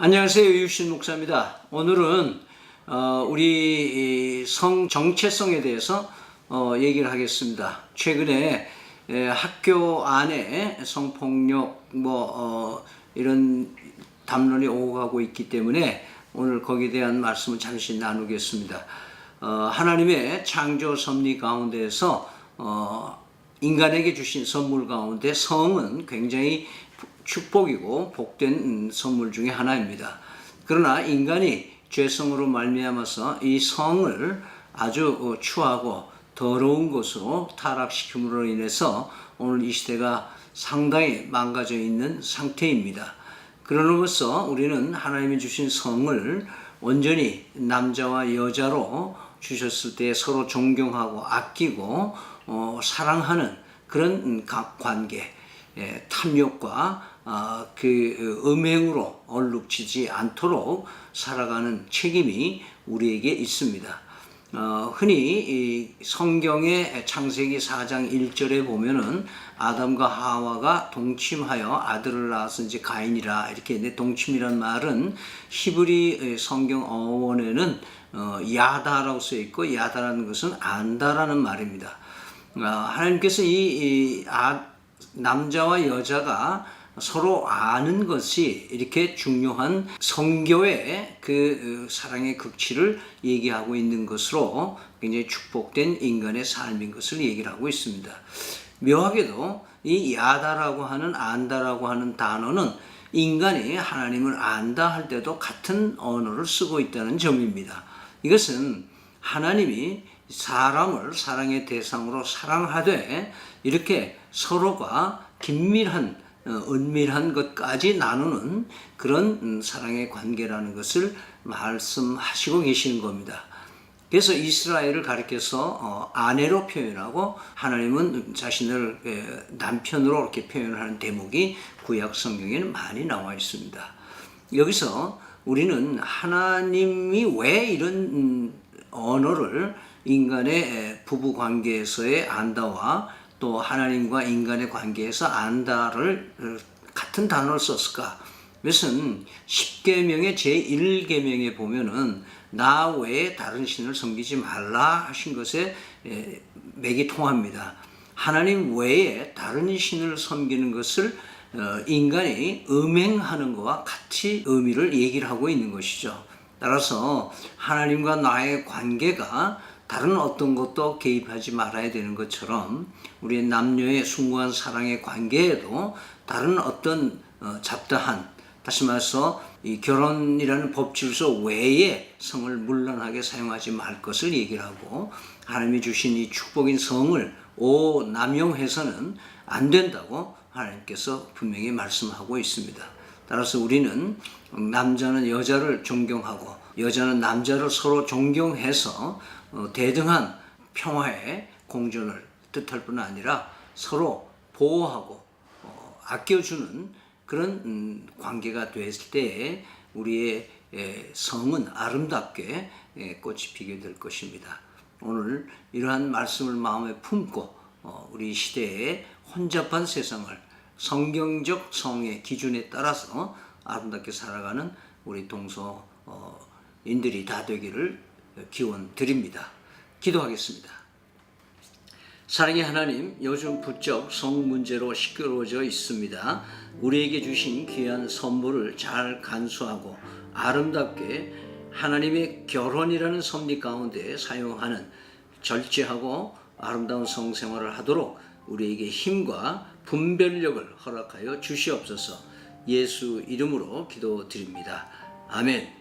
안녕하세요. 유신 목사입니다. 오늘은 어, 우리 이성 정체성에 대해서 어, 얘기를 하겠습니다. 최근에 에, 학교 안에 성폭력 뭐 어, 이런 담론이 오고 가고 있기 때문에 오늘 거기에 대한 말씀을 잠시 나누겠습니다. 어, 하나님의 창조 섭리 가운데에서 어, 인간에게 주신 선물 가운데 성은 굉장히 축복이고 복된 음, 선물 중에 하나입니다. 그러나 인간이 죄성으로 말미암아서 이 성을 아주 어, 추하고 더러운 것으로 타락시킴으로 인해서 오늘 이 시대가 상당히 망가져 있는 상태입니다. 그러므로써 우리는 하나님이 주신 성을 온전히 남자와 여자로 주셨을 때 서로 존경하고 아끼고 어, 사랑하는 그런 관계, 예, 탐욕과 아, 그 음행으로 얼룩지지 않도록 살아가는 책임이 우리에게 있습니다. 어, 흔히 이 성경의 창세기 4장 1절에 보면은 아담과 하와가 동침하여 아들을 낳았은 지 가인이라 이렇게 있는데 동침이란 말은 히브리 성경 어원에는 어, 야다라고 써 있고 야다라는 것은 안다라는 말입니다. 어, 하나님께서 이, 이 아, 남자와 여자가 서로 아는 것이 이렇게 중요한 성교의 그 어, 사랑의 극치를 얘기하고 있는 것으로 굉장히 축복된 인간의 삶인 것을 얘기를 하고 있습니다. 묘하게도 이 야다라고 하는 안다라고 하는 단어는 인간이 하나님을 안다 할 때도 같은 언어를 쓰고 있다는 점입니다. 이것은 하나님이 사람을 사랑의 대상으로 사랑하되 이렇게 서로가 긴밀한 어, 은밀한 것까지 나누는 그런 음, 사랑의 관계라는 것을 말씀하시고 계시는 겁니다. 그래서 이스라엘을 가리켜서 어, 아내로 표현하고 하나님은 자신을 에, 남편으로 이렇게 표현하는 대목이 구약 성경에는 많이 나와 있습니다. 여기서 우리는 하나님이 왜 이런 음, 언어를 인간의 에, 부부 관계에서의 안다와 또 하나님과 인간의 관계에서 안다를 어, 같은 단어를 썼을까? 그것은 10계명의 제1계명에 보면은 나 외에 다른 신을 섬기지 말라 하신 것에 에, 맥이 통합니다. 하나님 외에 다른 신을 섬기는 것을 어, 인간이 음행하는 것과 같이 의미를 얘기를 하고 있는 것이죠. 따라서 하나님과 나의 관계가 다른 어떤 것도 개입하지 말아야 되는 것처럼 우리의 남녀의 숭고한 사랑의 관계에도 다른 어떤 어, 잡다한 다시 말해서 이 결혼이라는 법질서 외에 성을 물론하게 사용하지 말 것을 얘기를 하고 하나님이 주신 이 축복인 성을 오 남용해서는 안 된다고 하나님께서 분명히 말씀하고 있습니다. 따라서 우리는 남자는 여자를 존경하고 여자는 남자를 서로 존경해서 어, 대등한 평화의 공존을 뜻할 뿐 아니라 서로 보호하고 어, 아껴주는 그런 음, 관계가 됐을 때 우리의 에, 성은 아름답게 에, 꽃이 피게 될 것입니다. 오늘 이러한 말씀을 마음에 품고 어, 우리 시대의 혼잡한 세상을 성경적 성의 기준에 따라서 아름답게 살아가는 우리 동서인들이 다 되기를 기원 드립니다. 기도하겠습니다. 사랑의 하나님, 요즘 부쩍 성 문제로 시끄러워져 있습니다. 우리에게 주신 귀한 선물을 잘 간수하고 아름답게 하나님의 결혼이라는 섭리 가운데 사용하는 절제하고 아름다운 성생활을 하도록 우리에게 힘과 분별력을 허락하여 주시옵소서 예수 이름으로 기도드립니다. 아멘.